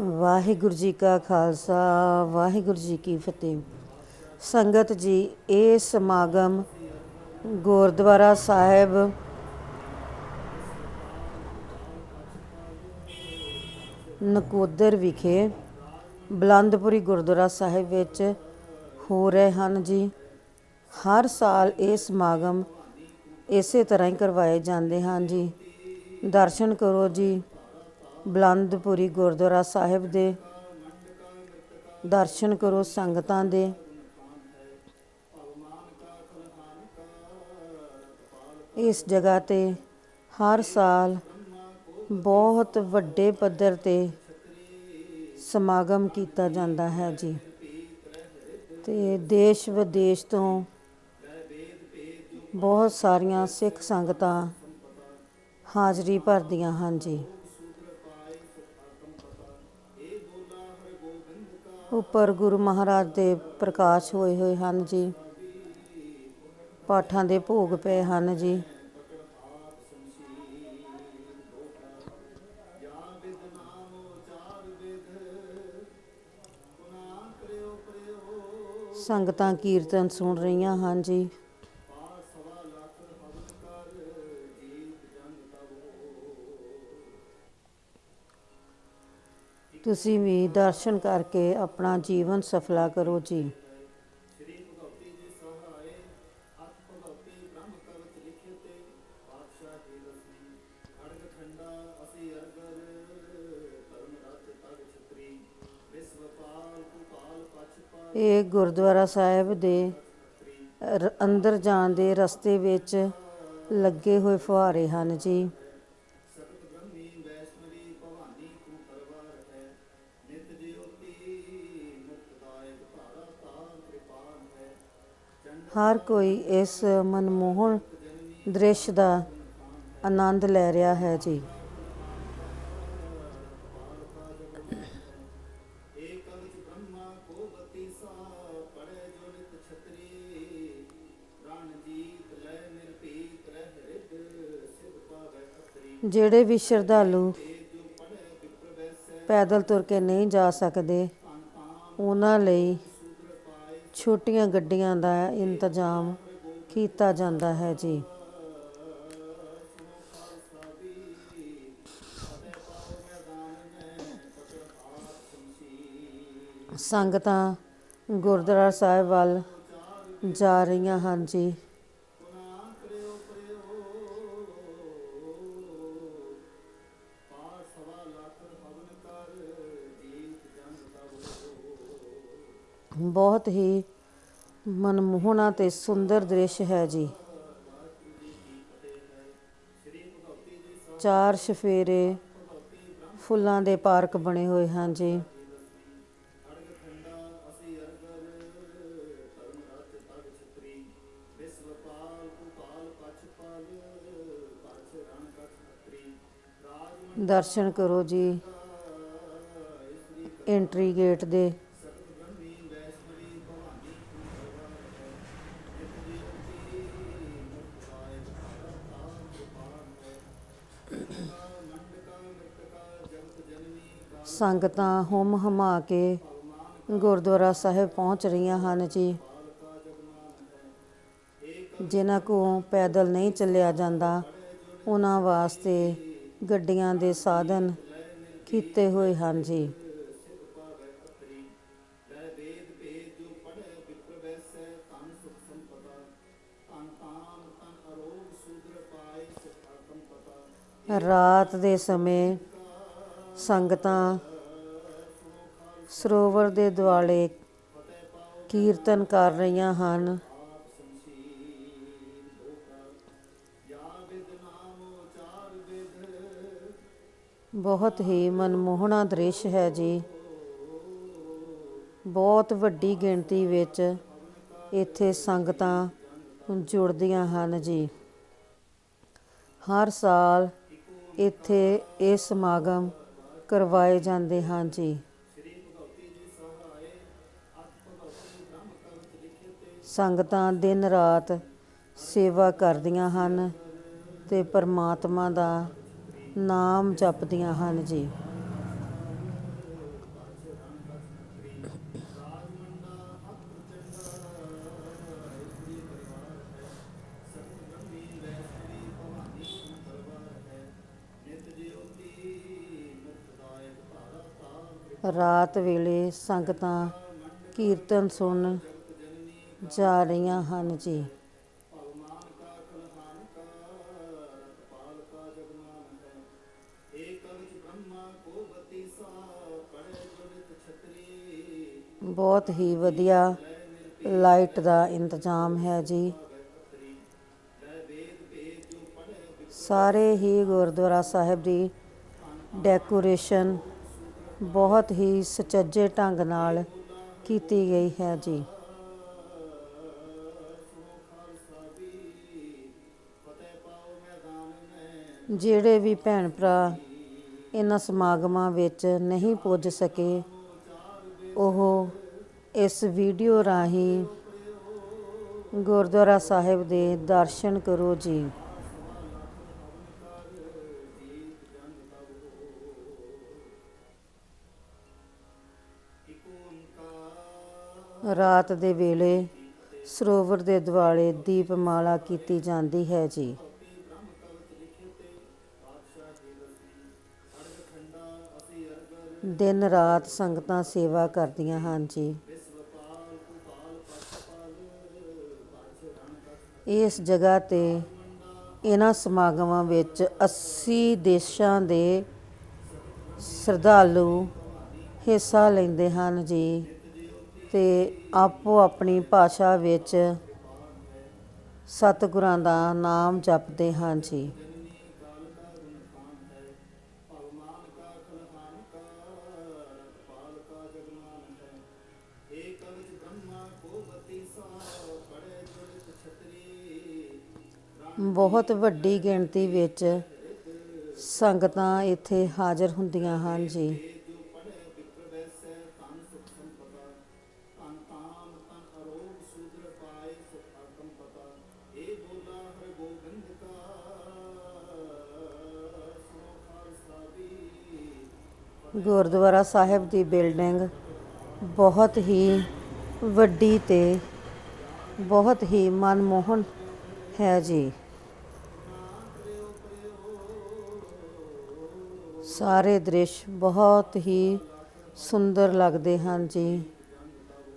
ਵਾਹਿਗੁਰੂ ਜੀ ਕਾ ਖਾਲਸਾ, ਵਾਹਿਗੁਰੂ ਜੀ ਕੀ ਫਤਿਹ। ਸੰਗਤ ਜੀ, ਇਹ ਸਮਾਗਮ ਗੁਰਦੁਆਰਾ ਸਾਹਿਬ ਨਕੋਦਰ ਵਿਖੇ ਬਲੰਦਪੁਰੀ ਗੁਰਦੁਆਰਾ ਸਾਹਿਬ ਵਿੱਚ ਹੋ ਰਹੇ ਹਨ ਜੀ। ਹਰ ਸਾਲ ਇਹ ਸਮਾਗਮ ਇਸੇ ਤਰ੍ਹਾਂ ਹੀ ਕਰਵਾਏ ਜਾਂਦੇ ਹਨ ਜੀ। ਦਰਸ਼ਨ ਕਰੋ ਜੀ। ਬਲੰਦਪੁਰੀ ਗੁਰਦੁਆਰਾ ਸਾਹਿਬ ਦੇ ਦਰਸ਼ਨ ਕਰੋ ਸੰਗਤਾਂ ਦੇ। ਇਸ ਜਗ੍ਹਾ ਤੇ ਹਰ ਸਾਲ ਬਹੁਤ ਵੱਡੇ ਪੱਧਰ ਤੇ ਸਮਾਗਮ ਕੀਤਾ ਜਾਂਦਾ ਹੈ ਜੀ। ਤੇ ਦੇਸ਼ ਵਿਦੇਸ਼ ਤੋਂ ਬਹੁਤ ਸਾਰੀਆਂ ਸਿੱਖ ਸੰਗਤਾਂ ਹਾਜ਼ਰੀ ਭਰਦੀਆਂ ਹਨ ਜੀ। ਉੱਪਰ ਗੁਰੂ ਮਹਾਰਾਜ ਦੇ ਪ੍ਰਕਾਸ਼ ਹੋਏ ਹੋਏ ਹਨ ਜੀ। ਪਾਠਾਂ ਦੇ ਭੋਗ ਪਏ ਹਨ ਜੀ। ਸੰਗਤਾਂ ਕੀਰਤਨ ਸੁਣ ਰਹੀਆਂ ਹਨ ਜੀ। ਤੁਸੀਂ ਵੀ ਦਰਸ਼ਨ ਕਰਕੇ ਆਪਣਾ ਜੀਵਨ ਸਫਲਾ ਕਰੋ ਜੀ। ਇਹ ਗੁਰਦੁਆਰਾ ਸਾਹਿਬ ਦੇ ਅੰਦਰ ਜਾਣ ਦੇ ਰਸਤੇ ਵਿੱਚ ਲੱਗੇ ਹੋਏ ਫੁਹਾਰੇ ਹਨ ਜੀ। ਹਰ ਕੋਈ ਇਸ ਮਨਮੋਹਨ ਦ੍ਰਿਸ਼ ਦਾ ਆਨੰਦ ਲੈ ਰਿਹਾ ਹੈ ਜੀ। ਜਿਹੜੇ ਵੀ ਸ਼ਰਧਾਲੂ ਪੈਦਲ ਤੁਰ ਕੇ ਨਹੀਂ ਜਾ ਸਕਦੇ, ਉਹਨਾਂ ਲਈ ਛੋਟੀਆਂ ਗੱਡੀਆਂ ਦਾ ਇੰਤਜ਼ਾਮ ਕੀਤਾ ਜਾਂਦਾ ਹੈ ਜੀ। ਸੰਗਤਾਂ ਗੁਰਦੁਆਰਾ ਸਾਹਿਬ ਵੱਲ ਜਾ ਰਹੀਆਂ ਹਨ ਜੀ। ਬਹੁਤ ਹੀ ਮਨਮੋਹਣਾ ਅਤੇ ਸੁੰਦਰ ਦ੍ਰਿਸ਼ ਹੈ ਜੀ। ਚਾਰ ਸ਼ਫੇਰੇ ਫੁੱਲਾਂ ਦੇ ਪਾਰਕ ਬਣੇ ਹੋਏ ਹਨ ਜੀ। ਦਰਸ਼ਨ ਕਰੋ ਜੀ। ਐਂਟਰੀ ਗੇਟ ਦੇ ਸੰਗਤਾਂ ਹੁੰਮ ਹਮਾ ਕੇ ਗੁਰਦੁਆਰਾ ਸਾਹਿਬ ਪਹੁੰਚ ਰਹੀਆਂ ਹਨ ਜੀ। ਜਿਨ੍ਹਾਂ ਕੋਲ ਪੈਦਲ ਨਹੀਂ ਚੱਲਿਆ ਜਾਂਦਾ, ਉਹਨਾਂ ਵਾਸਤੇ ਗੱਡੀਆਂ ਦੇ ਸਾਧਨ ਕੀਤੇ ਹੋਏ ਹਨ ਜੀ। ਰਾਤ ਦੇ ਸਮੇਂ ਸੰਗਤਾਂ ਸਰੋਵਰ ਦੇ ਦੁਆਲੇ ਕੀਰਤਨ ਕਰ ਰਹੀਆਂ ਹਨ। ਬਹੁਤ ਹੀ ਮਨਮੋਹਣਾ ਦ੍ਰਿਸ਼ ਹੈ ਜੀ। ਬਹੁਤ ਵੱਡੀ ਗਿਣਤੀ ਵਿੱਚ ਇੱਥੇ ਸੰਗਤਾਂ ਜੁੜਦੀਆਂ ਹਨ ਜੀ। ਹਰ ਸਾਲ ਇੱਥੇ ਇਹ ਸਮਾਗਮ ਕਰਵਾਏ ਜਾਂਦੇ ਹਨ ਜੀ। ਸੰਗਤਾਂ ਦਿਨ ਰਾਤ ਸੇਵਾ ਕਰਦੀਆਂ ਹਨ ਅਤੇ ਪਰਮਾਤਮਾ ਦਾ ਨਾਮ ਜਪਦੀਆਂ ਹਨ ਜੀ। ਰਾਤ ਵੇਲੇ ਸੰਗਤਾਂ ਕੀਰਤਨ ਸੁਣ ਜਾ ਰਹੀਆਂ ਹਨ ਜੀ। ਬਹੁਤ ਹੀ ਵਧੀਆ ਲਾਈਟ ਦਾ ਇੰਤਜ਼ਾਮ ਹੈ ਜੀ। ਸਾਰੇ ਹੀ ਗੁਰਦੁਆਰਾ ਸਾਹਿਬ ਦੀ ਡੈਕੋਰੇਸ਼ਨ ਬਹੁਤ ਹੀ ਸੁਚੱਜੇ ਢੰਗ ਨਾਲ ਕੀਤੀ ਗਈ ਹੈ ਜੀ। ਜਿਹੜੇ ਵੀ ਭੈਣ ਭਰਾ ਇਹਨਾਂ ਸਮਾਗਮਾਂ ਵਿੱਚ ਨਹੀਂ ਪੁੱਜ ਸਕੇ, ਉਹ ਇਸ ਵੀਡੀਓ ਰਾਹੀਂ ਗੁਰਦੁਆਰਾ ਸਾਹਿਬ ਦੇ ਦਰਸ਼ਨ ਕਰੋ ਜੀ। ਰਾਤ ਦੇ ਵੇਲੇ ਸਰੋਵਰ ਦੇ ਦੁਆਲੇ ਦੀਪਮਾਲਾ ਕੀਤੀ ਜਾਂਦੀ ਹੈ ਜੀ। ਦਿਨ ਰਾਤ ਸੰਗਤਾਂ ਸੇਵਾ ਕਰਦੀਆਂ ਹਨ ਜੀ। ਇਸ ਜਗ੍ਹਾ ਤੇ ਇਹਨਾਂ ਸਮਾਗਮਾਂ ਵਿੱਚ 80 ਦੇਸ਼ਾਂ ਦੇ ਸ਼ਰਧਾਲੂ ਹਿੱਸਾ ਲੈਂਦੇ ਹਨ ਜੀ ਤੇ ਆਪੋ ਆਪਣੀ ਭਾਸ਼ਾ ਵਿੱਚ ਸਤਿਗੁਰਾਂ ਦਾ ਨਾਮ ਜਪਦੇ ਹਨ ਜੀ। ਬਹੁਤ ਵੱਡੀ ਗਿਣਤੀ ਵਿੱਚ ਸੰਗਤਾਂ ਇੱਥੇ ਹਾਜ਼ਰ ਹੁੰਦੀਆਂ ਹਨ ਜੀ। ਗੁਰਦੁਆਰਾ ਸਾਹਿਬ ਦੀ ਬਿਲਡਿੰਗ ਬਹੁਤ ਹੀ ਵੱਡੀ ਤੇ ਬਹੁਤ ਹੀ ਮਨਮੋਹਨ ਹੈ ਜੀ। ਸਾਰੇ ਦ੍ਰਿਸ਼ ਬਹੁਤ ਹੀ ਸੁੰਦਰ ਲੱਗਦੇ ਹਨ ਜੀ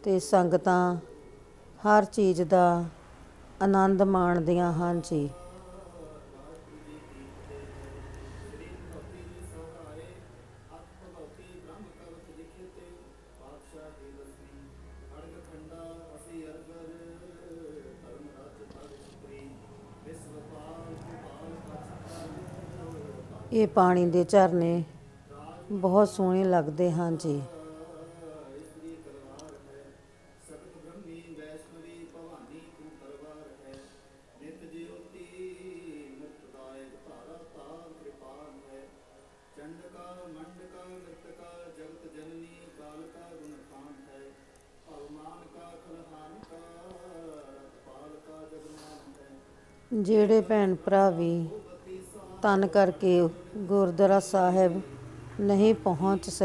ਤੇ ਸੰਗਤਾਂ ਹਰ ਚੀਜ਼ ਦਾ ਆਨੰਦ ਮਾਣਦੀਆਂ ਹਨ ਜੀ। ਇਹ ਪਾਣੀ ਦੇ ਝਰਨੇ ਬਹੁਤ ਸੋਹਣੇ ਲੱਗਦੇ ਹਨ ਜੀ। ਜਿਹੜੇ ਭੈਣ ਭਰਾ ਵੀ ਤਨ ਕਰਕੇ ਗੁਰਦੁਆਰਾ ਸਾਹਿਬ ਨਹੀਂ ਪਹੁੰਚ ਸਕੇ